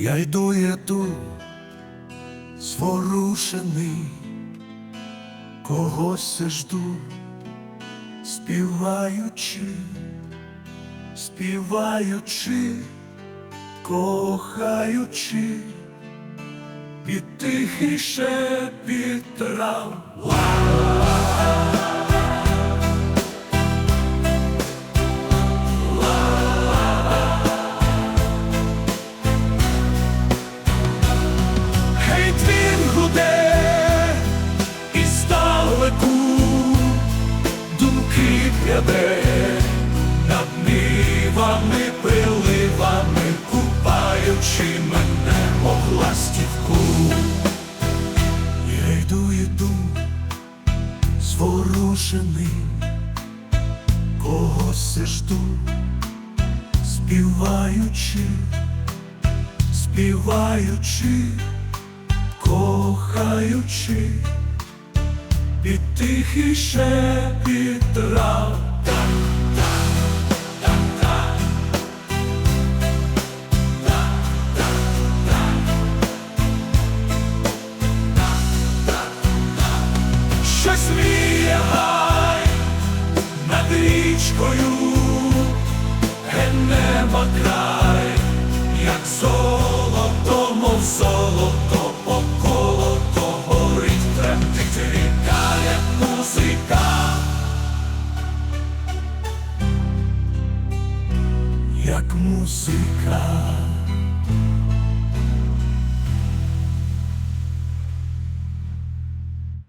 Я йду, йду, зворушений, когось жду, співаючи, співаючи, кохаючи, під тихий шепіт трав. Пряде над нивами, приливами, купаючи мене, мов ластівку. Я йду, йду, зворушений, когось жду, співаючи, співаючи кохаючи, під тихий шепіт трав. Так. Щось мріє гай над річкою, ге нема край, як золото, мов золото, Як музика.